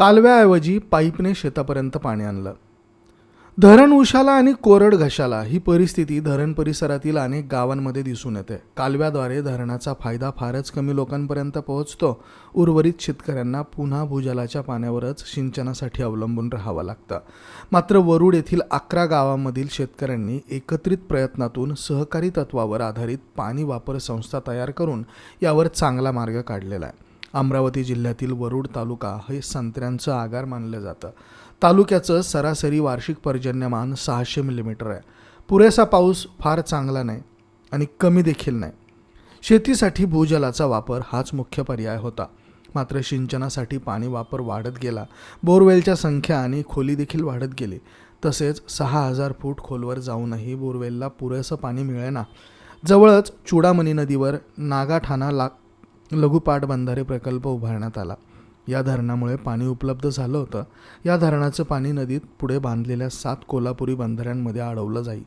कालव्याऐवजी पाईपने शेतापर्यंत पाणी आणलं. धरण उशाला आणि कोरड घशाला ही परिस्थिती धरण परिसरातील अनेक गावांमध्ये दिसून येते. कालव्याद्वारे धरणाचा फायदा फारच कमी लोकांपर्यंत पोहोचतो. उर्वरित शेतकऱ्यांना पुन्हा भूजलाच्या पाण्यावरच सिंचनासाठी अवलंबून राहावं लागतं. मात्र वरुड येथील अकरा गावांमधील शेतकऱ्यांनी एकत्रित प्रयत्नातून सहकारी तत्वावर आधारित पाणी वापर संस्था तयार करून यावर चांगला मार्ग काढलेला आहे. अमरावती जिल्ह्यातील वरुड तालुका हे संत्र्यांचं आगार मानलं जातं. तालुक्याचं सरासरी वार्षिक पर्जन्यमान सहाशे मिलीमीटर आहे. पुरेसा पाऊस फार चांगला नाही आणि कमी देखील नाही. शेतीसाठी भूजलाचा वापर हाच मुख्य पर्याय होता. मात्र सिंचनासाठी पाणी वापर वाढत गेला. बोरवेलच्या संख्या आणि खोली देखील वाढत गेली. तसेच सहा हजार फूट खोलवर जाऊनही बोरवेलला पुरेसं पाणी मिळेना. जवळच चुडामणी नदीवर नागाठाणा ला लघु पाटबंधारे प्रकल्प उभारण्यात आला. या धरणामुळे पाणी उपलब्ध झालं होतं. या धरणाचं पाणी नदीत पुढे बांधलेल्या सात कोल्हापुरी बंधाऱ्यांमध्ये अडवलं जाईल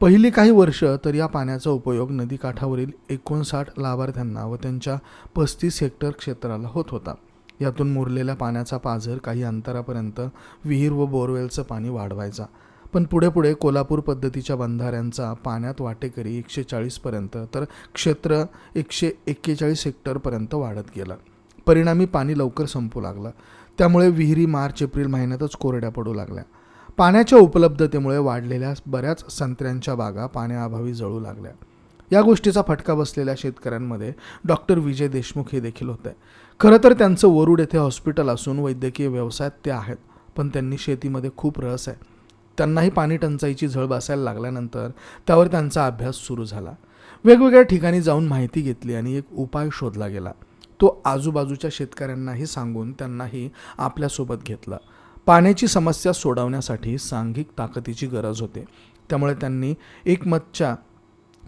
पहिली काही वर्ष तर या पाण्याचा उपयोग नदीकाठावरील एकोणसाठ लाभार्थ्यांना व त्यांच्या पस्तीस हेक्टर क्षेत्राला होत होता. यातून मुरलेल्या पाण्याचा पाझर काही अंतरापर्यंत विहीर व बोरवेलचं पाणी वाढवायचा. पण पुढे पुढे कोल्हापूर पद्धतीच्या बंधाऱ्यांचा पाण्यात वाटेकरी एकशे चाळीसपर्यंत तर क्षेत्र एकशे एक्केचाळीस हेक्टरपर्यंत वाढत गेलं. परिणामी पाणी लवकर संपू लागलं. त्यामुळे विहिरी मार्च एप्रिल महिन्यातच कोरड्या पडू लागल्या. पाण्याच्या उपलब्धतेमुळे वाढलेल्या बऱ्याच संत्र्यांच्या बागा पाण्याअभावी जळू लागल्या. या गोष्टीचा फटका बसलेल्या शेतकऱ्यांमध्ये डॉक्टर विजय देशमुख हे देखील होते. खरं तर त्यांचं वरुड येथे हॉस्पिटल असून वैद्यकीय व्यवसायात ते आहेत पण त्यांनी शेतीमध्ये खूप रस आहे. त्यांनाही पाणी टंचाईची झळ बसायला लागल्यानंतर त्यावर त्यांचा अभ्यास सुरू झाला. वेगवेगळ्या ठिकाणी जाऊन माहिती घेतली आणि एक उपाय शोधला गेला. तो आजूबाजूच्या शेतकऱ्यांनाही सांगून त्यांनाही आपल्यासोबत घेतला. पाण्याची समस्या सोडवण्यासाठी सांघिक ताकदीची गरज होते. त्यामुळे त्यांनी एकमतच्या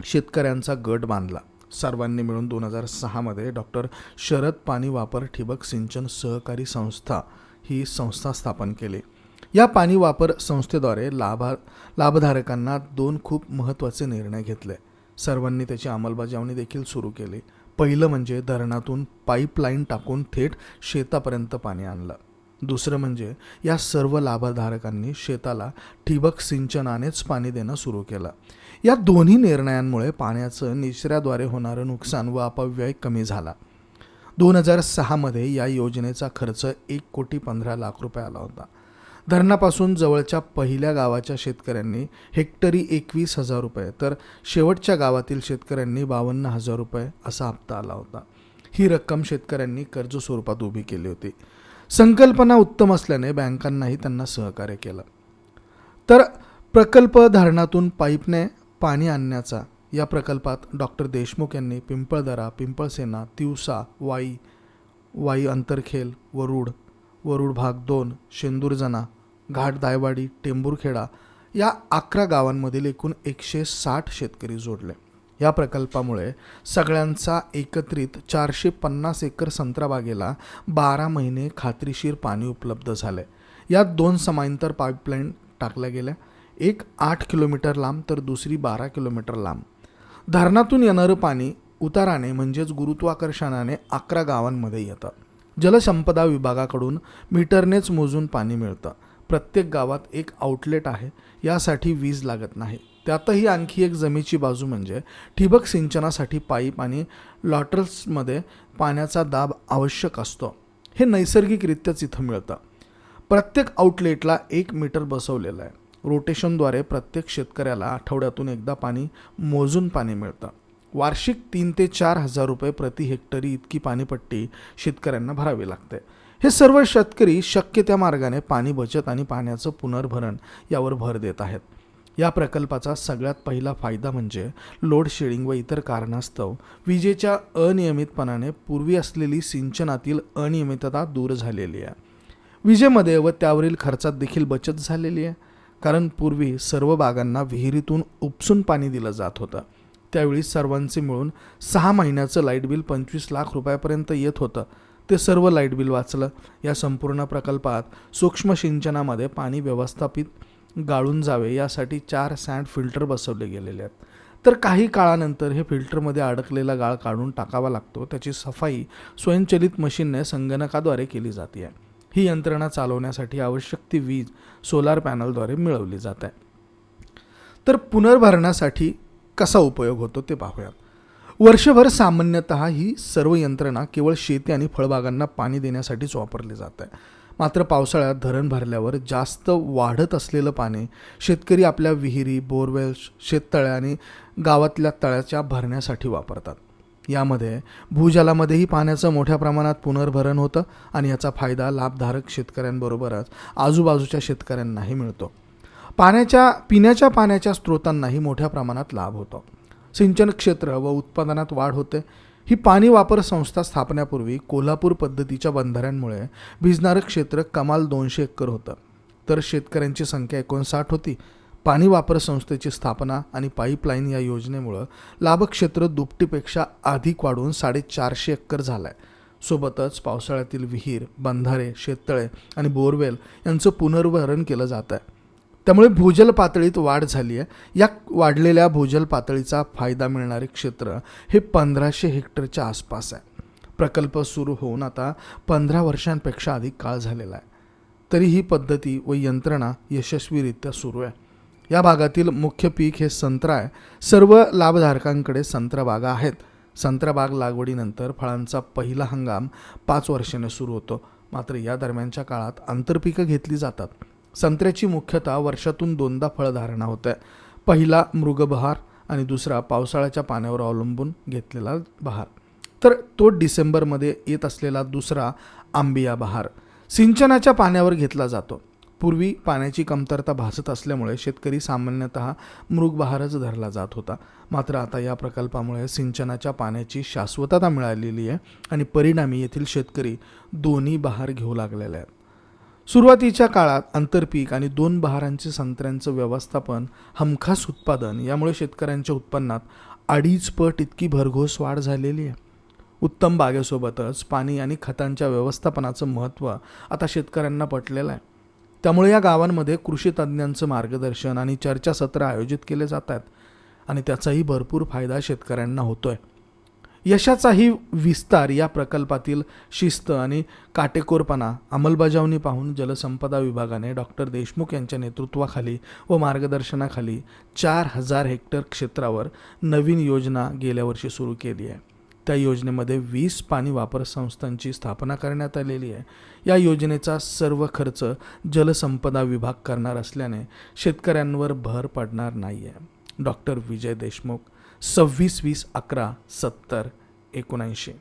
शेतकऱ्यांचा गट बांधला. सर्वांनी मिळून दोन हजार सहामध्ये डॉक्टर शरद पाणी वापर ठिबक सिंचन सहकारी संस्था ही संस्था स्थापन केली. या पाणी वापर संस्थेद्वारे लाभा लाभधारकांना दोन खूप महत्त्वाचे निर्णय घेतले. सर्वांनी त्याची अंमलबजावणी देखील सुरू केली. पहिलं म्हणजे धरणातून पाईपलाईन टाकून थेट शेतापर्यंत पाणी आणलं. दुसरं म्हणजे या सर्व लाभधारकांनी शेताला ठिबक सिंचनानेच पाणी देणं सुरू केलं. या दोन्ही निर्णयांमुळे पाण्याचं निचऱ्याद्वारे होणारं नुकसान व अपव्यय कमी झाला. दोन हजार सहामध्ये या योजनेचा खर्च एक कोटी पंधरा लाख रुपये आला होता. धरणापासून जवळच्या पहिल्या गावाच्या शेतकऱ्यांनी हेक्टरी एकवीस हजार रुपये तर शेवटच्या गावातील शेतकऱ्यांनी बावन्न हजार रुपये असा हप्ता आला होता. ही रक्कम शेतकऱ्यांनी कर्ज स्वरूपात उभी केली होती. संकल्पना उत्तम असल्याने बँकांनाही त्यांना सहकार्य केलं. तर प्रकल्प धरणातून पाईपने पाणी आणण्याचा या प्रकल्पात डॉक्टर देशमुख यांनी पिंपळदरा पिंपळसेना तिवसा वाई वाई अंतरखेल वरुड वरुड भाग दोन शेंदूरजना घाट दायवाडी टेंबूरखेडा या अकरा गावांमधील एकूण एकशे साठ शेतकरी जोडले. या प्रकल्पामुळे सगळ्यांचा एकत्रित चारशे पन्नास एकर संत्राबागेला बारा महिने खात्रीशीर पाणी उपलब्ध झाले. यात दोन समांतर पाईपलाईन टाकल्या गेल्या. एक आठ किलोमीटर लांब तर दुसरी बारा किलोमीटर लांब. धरणातून येणारं पाणी उताराने म्हणजेच गुरुत्वाकर्षणाने अकरा गावांमध्ये येतं. जलसंपदा विभागाकडून मीटरनेच मोजून पाणी मिळतं. प्रत्येक गावात एक आउटलेट आहे. यासाठी वीज लागत नाही. त्यातही आणखी एक जमीची बाजू म्हणजे ठिबक सिंचनासाठी पाईप आणि लॉटर्समध्ये पाण्याचा दाब आवश्यक असतो. हे नैसर्गिकरित्याच इथं मिळतं. प्रत्येक आउटलेटला एक मीटर बसवलेलं आहे. रोटेशनद्वारे प्रत्येक शेतकऱ्याला आठवड्यातून एकदा पाणी मोजून पाणी मिळतं. वार्षिक तीन ते चार हजार रुपये प्रति हेक्टरी इतकी पाणीपट्टी शेतकऱ्यांना भरावी लागते. हे सर्व शेतकरी शक्य त्या मार्गाने पाणी बचत आणि पाण्याचं पुनर्भरण यावर भर देत आहेत. या प्रकल्पाचा सगळ्यात पहिला फायदा म्हणजे लोड शेडिंग व इतर कारणास्तव विजेच्या अनियमितपणाने पूर्वी असलेली सिंचनातील अनियमितता दूर झालेली आहे. विजेमध्ये व त्यावरील खर्चात देखील बचत झालेली आहे. कारण पूर्वी सर्व बागांना विहिरीतून उपसून पाणी दिलं जात होतं. त्यावेळी सर्वांचे मिळून सहा महिन्याचं लाइट बिल पंचवीस लाख रुपयापर्यंत येत होतं. ते सर्व लाइट बिल वाचलं. या संपूर्ण प्रकल्पात सूक्ष्म सिंचनामध्ये पाणी व्यवस्थापित गाळून जावे यासाठी चार सँड फिल्टर बसवले गेलेले आहेत. तर काही काळानंतर हे फिल्टरमध्ये अडकलेला गाळ काढून टाकावा लागतो. त्याची सफाई स्वयंचलित मशीनने संगणकाद्वारे केली जाते. आहे ही यंत्रणा चालवण्यासाठी आवश्यक ती वीज सोलार पॅनलद्वारे मिळवली जात. आहे तर पुनर्भरणासाठी कसा उपयोग होतो ते पाहूयात. वर्षभर सामान्यतः ही सर्व यंत्रणा केवळ शेती आणि फळबागांना पाणी देण्यासाठीच वापरली जात आहे. मात्र पावसाळ्यात धरण भरल्यावर जास्त वाढत असलेलं पाणी शेतकरी आपल्या विहिरी बोरवेल्स शेततळ्या आणि गावातल्या तळ्याच्या भरण्यासाठी वापरतात. यामध्ये भूजलामध्येही पाण्याचं मोठ्या प्रमाणात पुनर्भरण होतं आणि याचा फायदा लाभधारक शेतकऱ्यांबरोबरच आजूबाजूच्या शेतकऱ्यांनाही मिळतो. पाण्याच्या पिण्याच्या पाण्याच्या स्रोतांनाही मोठ्या प्रमाणात लाभ होतो. सिंचन क्षेत्र व उत्पादनात वाढ होते. ही पाणी वापर संस्था स्थापण्यापूर्वी कोल्हापूर पद्धतीच्या बंधाऱ्यांमुळे भिजणारं क्षेत्र कमाल दोनशे एकर होतं. तर शेतकऱ्यांची संख्या एकोणसाठ होती. पाणी वापर संस्थेची स्थापना आणि पाईपलाईन या योजनेमुळं लाभक्षेत्र दुपटीपेक्षा अधिक वाढून साडेचारशे एकर झालं आहे सोबतच पावसाळ्यातील विहीर बंधारे शेततळे आणि बोरवेल यांचं पुनर्वहरण केलं जात आहे त्यामुळे भूजल पातळीत वाढ झाली आहे. या वाढलेल्या भूजल पातळीचा फायदा मिळणारे क्षेत्र हे पंधराशे हेक्टरच्या आसपास आहे. प्रकल्प सुरू होऊन आता पंधरा वर्षांपेक्षा अधिक काळ झालेला आहे. तरी ही पद्धती व यंत्रणा यशस्वीरित्या सुरू आहे. या भागातील मुख्य पीक हे संत्रा आहे. सर्व लाभधारकांकडे संत्रा बागा आहेत. संत्रा बाग लागवडीनंतर फळांचा पहिला हंगाम पाच वर्षाने सुरू होतो. मात्र या दरम्यानच्या काळात आंतरपिकं घेतली जातात. संत्र्याची मुख्यतः वर्षातून दोनदा फळधारणा होते. पहिला मृगबहार आणि दुसरा पावसाळ्याच्या पाण्यावर अवलंबून घेतलेला बहार. तर तो डिसेंबरमध्ये येत असलेला दुसरा आंबिया बहार. सिंचनाच्या पाण्यावर घेतला जातो. पूर्वी पाण्याची कमतरता भासत असल्यामुळे शेतकरी सामान्यतः मृगबहारच धरला जात होता. मात्र आता या प्रकल्पामुळे सिंचनाच्या पाण्याची शाश्वतता मिळालेली आहे आणि परिणामी येथील शेतकरी दोन्ही बहार घेऊ लागलेले आहेत. सुरुवातीच्या काळात आंतरपीक आणि दोन बहारांचे संत्र्यांचं व्यवस्थापन हमखास उत्पादन यामुळे शेतकऱ्यांच्या उत्पन्नात अडीच पट इतकी भरघोस वाढ झालेली आहे. उत्तम बागेसोबतच पाणी आणि खतांच्या व्यवस्थापनाचं महत्त्व आता शेतकऱ्यांना पटलेलं आहे. त्यामुळे या गावांमध्ये कृषी तज्ज्ञांचं मार्गदर्शन आणि चर्चासत्र आयोजित केले जात आहेत आणि त्याचाही भरपूर फायदा शेतकऱ्यांना होतो आहे यशाचाही विस्तार या प्रकल्पातील शिस्त आणि काटेकोरपणा अंमलबजावणी पाहून जलसंपदा विभागाने डॉक्टर देशमुख यांच्या नेतृत्वाखाली व मार्गदर्शनाखाली चार हजार हेक्टर क्षेत्रावर नवीन योजना गेल्या वर्षी सुरू केली आहे. त्या योजनेमध्ये वीस पाणी वापर संस्थांची स्थापना करण्यात आलेली आहे. या योजनेचा सर्व खर्च जलसंपदा विभाग करणार असल्याने शेतकऱ्यांवर भर पडणार नाही आहे डॉक्टर विजय देशमुख सव्वीस वीस अकरा सत्तर एकोणऐंशी.